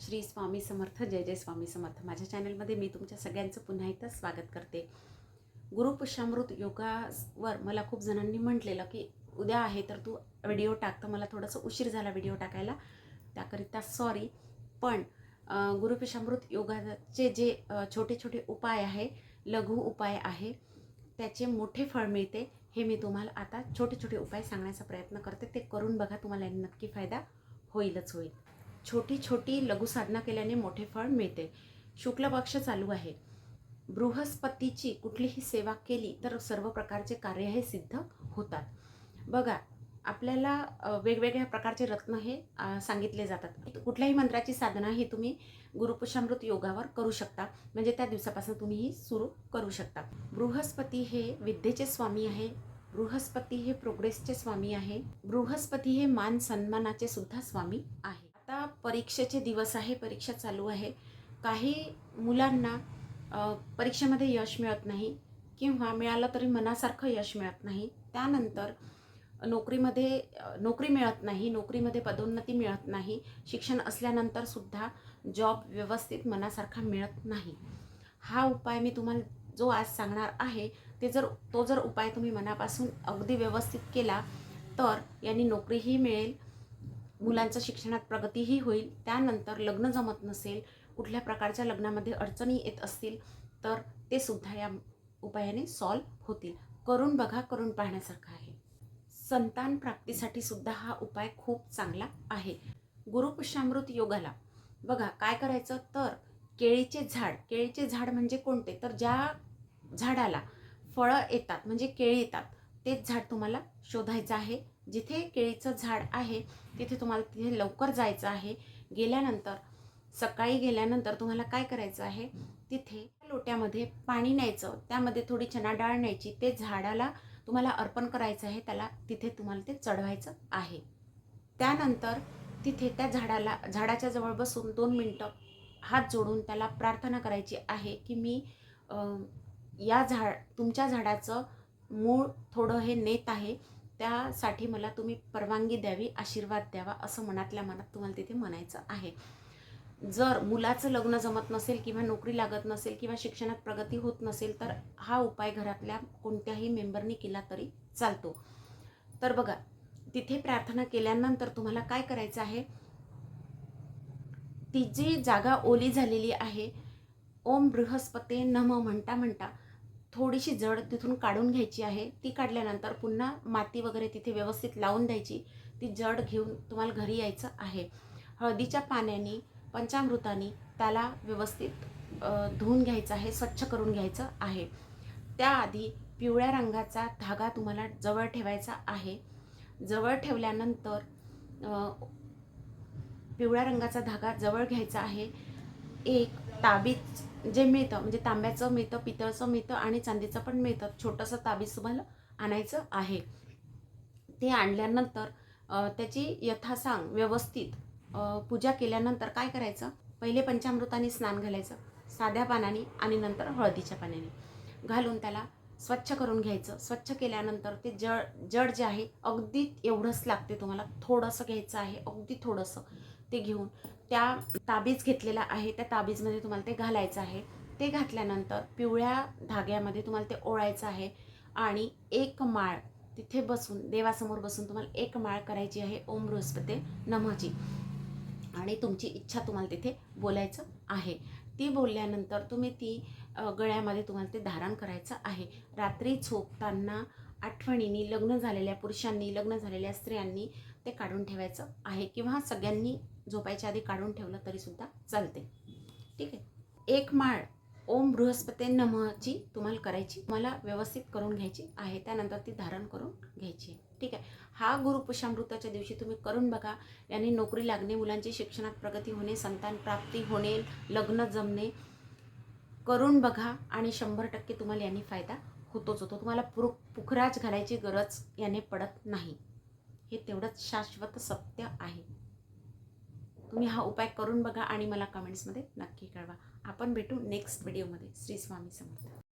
श्री स्वामी समर्थ जय जय स्वामी समर्थ. माझ्या चॅनलमध्ये मी तुमच्या सगळ्यांचं पुन्हा एकदा स्वागत करते. गुरुपुषामृत योगावर मला खूप जणांनी म्हटलेलं की उद्या आहे तर तू व्हिडिओ टाक तर मला थोडंसं उशीर झाला व्हिडिओ टाकायला. त्याकरिता सॉरी पण अं, योगाचे जे छोटे छोटे उपाय आहे लघु उपाय आहे त्याचे मोठे फळ मिळते हे मी तुम्हाला आता छोटे छोटे उपाय सांगण्याचा प्रयत्न करते. ते करून बघा तुम्हाला नक्की फायदा होईलच होईल. छोटी छोटी लघुसाधना केल्याने मोठे फळ मिळते. शुक्ल पक्ष चालू आहे. बृहस्पतीची कुठलीही सेवा केली तर सर्व प्रकारचे कार्य हे सिद्ध होतात. बघा आपल्याला वेगवेगळ्या प्रकारचे रत्न हे सांगितले जातात. कुठल्याही मंत्राची साधना ही तुम्ही गुरुपुषामृत योगावर करू शकता. म्हणजे त्या दिवसापासून तुम्ही ही सुरू करू शकता. बृहस्पती हे विद्येचे स्वामी आहे. बृहस्पती हे प्रोग्रेसचे स्वामी आहे. बृहस्पती हे मान सन्मानाचे सुद्धा स्वामी आहे. परीक्षेचे दिवस आहे परीक्षा चालू आहे. काही मुलांना परीक्षेमध्ये यश मिळत नाही किंवा मिळालं तरी मनासारखं यश मिळत नाही. त्यानंतर नोकरीमध्ये नोकरी मिळत नाही नोकरीमध्ये पदोन्नती मिळत नाही शिक्षण असल्यानंतर सुद्धा जॉब व्यवस्थित मनासारखा मिळत नाही. हा उपाय मी तुम्हाला जो आज सांगणार आहे ते जर तो जर उपाय तुम्ही मनापासून अगदी व्यवस्थित केला तर यांनी नोकरीही मिळेल मुलांचं शिक्षणात प्रगतीही होईल त्यानंतर लग्न जमत नसेल कुठल्या प्रकारच्या लग्नामध्ये अडचणी येत असतील तर ते सुद्धा या उपायाने सॉल्व होतील. करून बघा करून पाहण्यासारखं आहे. संतान प्राप्तीसाठी सुद्धा हा उपाय खूप चांगला आहे. गुरुपुष्यामृत योगाला बघा काय करायचं? तर केळीचे झाड केळीचे झाड म्हणजे कोणते? तर ज्या झाडाला फळं येतात म्हणजे केळी येतात तेच झाड तुम्हाला शोधायचं आहे. जिथे केळीचं झाड आहे तिथे तुम्हाला तिथे लवकर जायचं आहे. गेल्यानंतर सकाळी गेल्यानंतर तुम्हाला काय करायचं आहे? तिथे लोट्यामध्ये पाणी न्यायचं. त्यामध्ये थोडी चना डाळ न्यायची. ते झाडाला तुम्हाला अर्पण करायचं आहे. त्याला तिथे तुम्हाला ते चढवायचं आहे. त्यानंतर तिथे त्या झाडाला झाडाच्या जवळ बसून दोन मिनटं हात जोडून त्याला प्रार्थना करायची आहे की मी या झाड तुमच्या झाडाचं मूळ थोडं हे नेत आहे. त्यासाठी मला तुम्ही परवानगी द्यावी आशीर्वाद द्यावा असं मनातल्या मनात तुम्हाला तिथे म्हणायचं आहे. जर मुलाचं लग्न जमत नसेल किंवा नोकरी लागत नसेल किंवा शिक्षणात प्रगती होत नसेल तर हा उपाय घरातल्या कोणत्याही मेंबरनी केला तरी चालतो. तर बघा तिथे प्रार्थना केल्यानंतर तुम्हाला काय करायचं आहे? ती जी जागा ओली झालेली आहे ओम बृहस्पते नम म्हणता म्हणता थोडीशी जड तिथून काढून घ्यायची आहे. ती काढल्यानंतर पुन्हा माती वगैरे तिथे व्यवस्थित लावून द्यायची. ती जड घेऊन तुम्हाला घरी यायचं आहे. हळदीच्या पाण्याने पंचामृताने त्याला व्यवस्थित धुवून घ्यायचं आहे स्वच्छ करून घ्यायचं आहे. त्याआधी पिवळ्या रंगाचा धागा तुम्हाला जवळ ठेवायचा आहे. जवळ ठेवल्यानंतर पिवळ्या रंगाचा धागा जवळ घ्यायचा आहे. एक ताबीज जे मिळतं म्हणजे तांब्याचं मिळतं पितळचं मिळतं आणि चांदीचं पण मिळतं. छोटंसं ताबीज तुम्हाला आणायचं आहे. ते आणल्यानंतर त्याची यथासांग व्यवस्थित पूजा केल्यानंतर काय करायचं? पहिले पंचामृताने स्नान घालायचं साध्या पाण्याने आणि नंतर हळदीच्या पाण्याने. घालून त्याला स्वच्छ करून घ्यायचं. स्वच्छ केल्यानंतर ते जड जड जे आहे अगदी एवढंच लागते तुम्हाला. थोडंसं घ्यायचं आहे अगदी थोडंसं. ते घेऊन त्या ताबीज घेतलेला आहे त्या ताबीजमध्ये तुम्हाला ते घालायचं आहे. ते घातल्यानंतर पिवळ्या धाग्यामध्ये तुम्हाला ते ओळायचं आहे आणि एक माळ तिथे बसून देवासमोर बसून तुम्हाला एक माळ करायची आहे ओम बृहस्पती नमची आणि तुमची इच्छा तुम्हाला तिथे बोलायचं आहे. ती बोलल्यानंतर तुम्ही ती गळ्यामध्ये तुम्हाला ते धारण करायचं आहे. रात्री झोपताना आठवणीने लग्न झालेल्या पुरुषांनी लग्न झालेल्या स्त्रियांनी ते काढून ठेवायचं आहे किंवा सगळ्यांनी झोपायच्या आधी काढून ठेवलं तरीसुद्धा चालते. ठीक आहे? एक माळ ओम बृहस्पती नमची तुम्हाला करायची. तुम्हाला व्यवस्थित करून घ्यायची आहे. त्यानंतर ती धारण करून घ्यायची आहे. ठीक आहे? हा गुरुपुषामृताच्या दिवशी तुम्ही करून बघा. याने नोकरी लागणे मुलांची शिक्षणात प्रगती होणे संतान प्राप्ती होणे लग्न जमणे करून बघा आणि शंभर टक्के तुम्हाला याने फायदा होतोच होतो. तुम्हाला पुर पुखराज घालायची गरज याने पडत नाही. हे तेवढंच शाश्वत सत्य आहे. तुम्ही हा उपाय करून बघा आणि मला कमेंट्समध्ये नक्की कळवा. आपण भेटू नेक्स्ट व्हिडिओमध्ये श्री स्वामी समर्थ.